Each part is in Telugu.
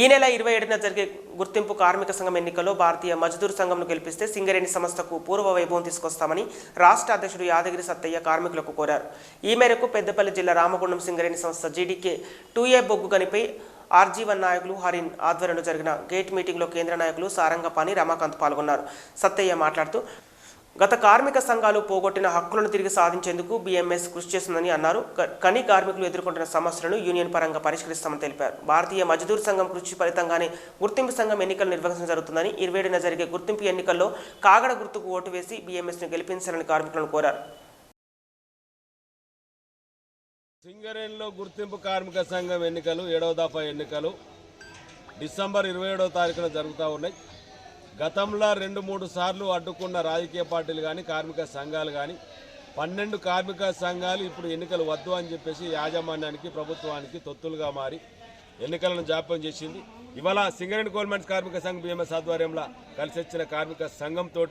ఈ నెల ఇరవై ఏడున జరిగే గుర్తింపు కార్మిక సంఘం ఎన్నికల్లో భారతీయ మజ్దూర్ సంఘంను గెలిపిస్తే సింగరేణి సంస్థకు పూర్వ వైభవం తీసుకొస్తామని రాష్ట్ర అధ్యక్షుడు యాదగిరి సత్తయ్య కార్మికులకు కోరారు. ఈ మేరకు పెద్దపల్లి జిల్లా రామగుండం సింగరేణి సంస్థ జీడీకే టూ ఏ బొగ్గు గనిపై ఆర్జీవన్ నాయకులు హరిన్ ఆధ్వర్యంలో జరిగిన గేట్ మీటింగ్లో కేంద్ర నాయకులు సారంగపాణి రమాకాంత్ పాల్గొన్నారు. సత్తయ్య మాట్లాడుతూ గత కార్మిక సంఘాలు పోగొట్టిన హక్కులను తిరిగి సాధించేందుకు బీఎంఎస్ కృషి చేస్తుందని అన్నారు. కని కార్మికులు ఎదుర్కొంటున్న సమస్యలను యూనియన్ పరంగా పరిష్కరిస్తామని తెలిపారు. భారతీయ మజ్దూర్ సంఘం కృషి ఫలితంగానే గుర్తింపు సంఘం ఎన్నికలు నిర్వహించడం జరుగుతుందని ఇరవై ఏడున జరిగే గుర్తింపు ఎన్నికల్లో కాగడ గుర్తుకు ఓటు వేసి బీఎంఎస్ను గెలిపించాలని కార్మికులను కోరారు. సింగరేణిలో గుర్తింపు కార్మిక సంఘం ఎన్నికలు ఏడవ దఫా ఎన్నికలు డిసెంబర్ ఇరవై ఏడవ తారీఖున జరుగుతూ ఉన్నాయి. గతంలో రెండు మూడు సార్లు అడ్డుకున్న రాజకీయ పార్టీలు కానీ కార్మిక సంఘాలు కానీ పన్నెండు కార్మిక సంఘాలు ఇప్పుడు ఎన్నికలు వద్దు అని చెప్పేసి యాజమాన్యానికి ప్రభుత్వానికి తొత్తులుగా మారి ఎన్నికలను జాప్యం చేసింది. ఇవాళ సింగరేణి గవర్నమెంట్స్ కార్మిక సంఘం బిఎంఎస్ ఆధ్వర్యంలో కలిసి వచ్చిన కార్మిక సంఘంతో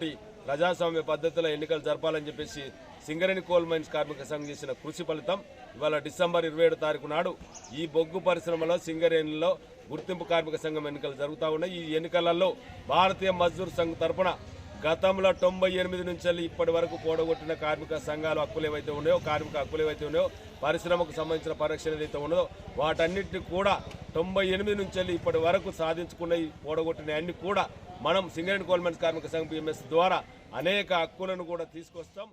ప్రజాస్వామ్య పద్ధతిలో ఎన్నికలు జరపాలని చెప్పేసి సింగరేణి కోల్ మైన్స్ కార్మిక సంఘం చేసిన కృషి ఫలితం ఇవాళ డిసెంబర్ ఇరవై ఏడు తారీఖు నాడు ఈ బొగ్గు పరిశ్రమలో సింగరేణిలో గుర్తింపు కార్మిక సంఘం ఎన్నికలు జరుగుతూ ఉన్నాయి. ఈ ఎన్నికలలో భారతీయ మజ్దూర్ సంఘ్ తరపున గతంలో తొంభై ఎనిమిది నుంచి వెళ్ళి ఇప్పటి వరకు కూడగొట్టిన కార్మిక సంఘాలు హక్కులు ఏవైతే ఉన్నాయో కార్మిక హక్కులు ఏవైతే ఉన్నాయో పరిశ్రమకు సంబంధించిన పరిరక్షణ ఏదైతే ఉన్నదో వాటన్నిటిని కూడా తొంభై ఎనిమిది నుంచి వెళ్ళి ఇప్పటి వరకు సాధించుకున్న ఈ కూడగొట్టిన అన్ని కూడా మనం సింగరేణి గవర్నమెంట్ కార్మిక సంఘం పిఎంఎస్ ద్వారా అనేక హక్కులను కూడా తీసుకొస్తాం.